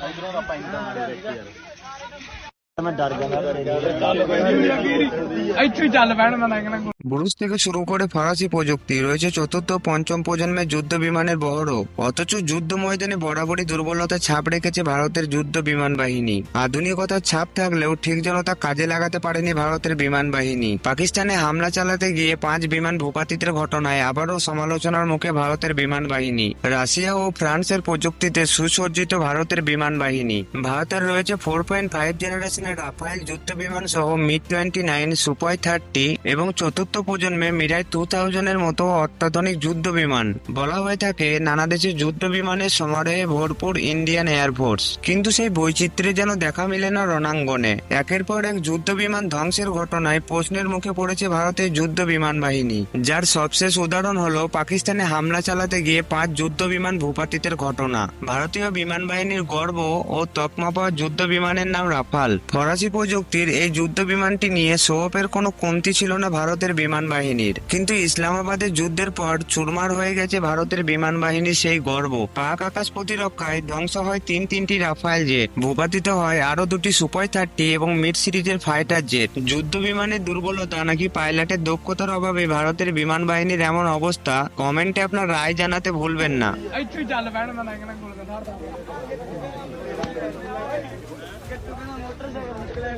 ਇਧਰੋਂ ਆਪਾਂ ਇੰਦਾ ਮਾਰੀ ਦੇਖੀ ਯਾਰ। ব্রুজ থেকে শুরু করে ফরাসি প্রযুক্তি রয়েছে চতুর্থ পঞ্চম প্রজন্মের যুদ্ধ বিমানের বহরও অথচ যুদ্ধ ময়দানে বরাবরই দুর্বলতা ছাপ রেখেছে ভারতের যুদ্ধ বিমান বাহিনী। আধুনিকতার ছাপ থাকলেও ঠিক যেন তা কাজে লাগাতে পারেনি ভারতের বিমান বাহিনী। পাকিস্তানে হামলা চালাতে গিয়ে পাঁচ বিমান ভূপাতিতের ঘটনায় আবারও সমালোচনার মুখে ভারতের বিমান বাহিনী। রাশিয়া ও ফ্রান্সের প্রযুক্তিতে সুসজ্জিত ভারতের বিমান বাহিনী। ভারতের রয়েছে four point five generation Rafale যুদ্ধ বিমান সহ মিগ টোয়েন্টি নাইন সুপাই থার্টি এবং চতুর্থ প্রজন্মে মিরাই টু থাউজেন্ডের মতো অত্যাধুনিক যুদ্ধ বিমান। বলা হয়ে থাকে, নানা দেশের যুদ্ধ বিমানের সমারোহে ভরপুর ইন্ডিয়ান এয়ারফোর্স কিন্তু সেই বৈচিত্র্যে যেন দেখা মিলে না রণাঙ্গনে। একের পর এক যুদ্ধ বিমান ধ্বংসের ঘটনায় প্রশ্নের মুখে পড়েছে ভারতের যুদ্ধ বিমান বাহিনী। যার সবশেষ উদাহরণ হলো পাকিস্তানে হামলা চালাতে গিয়ে পাঁচ যুদ্ধ বিমান ভূপাতিতের ঘটনা। ভারতীয় বিমান বাহিনীর গর্ব ও তকমা পাওয়া যুদ্ধ বিমানের নাম রাফাল। ফরাসি প্রযুক্তির এই যুদ্ধ বিমানটি নিয়ে সোপের কোনো কমতি ছিল না ভারতের বিমান বাহিনীর। কিন্তু ইসলামাবাদের যুদ্ধের পর চুরমার হয়ে গেছে ভারতের বিমান বাহিনীর সেই গর্ব। পাক আকাশ প্রতিরক্ষায় ধ্বংস হয় তিন তিনটি রাফায়েল জেট, ভূপাতিত হয় আরও দুটি সুপার থার্টি এবং মিড সিরিজের ফাইটার জেট। যুদ্ধ বিমানের দুর্বলতা নাকি পাইলটের দক্ষতার অভাবে ভারতের বিমান বাহিনীর এমন অবস্থা, কমেন্টে আপনার রায় জানাতে ভুলবেন না। ਕਿੱਥੋਂ ਕਹਿੰਦਾ ਮੋਟਰਸਾਈਕਲ ਨਿਕਲਿਆ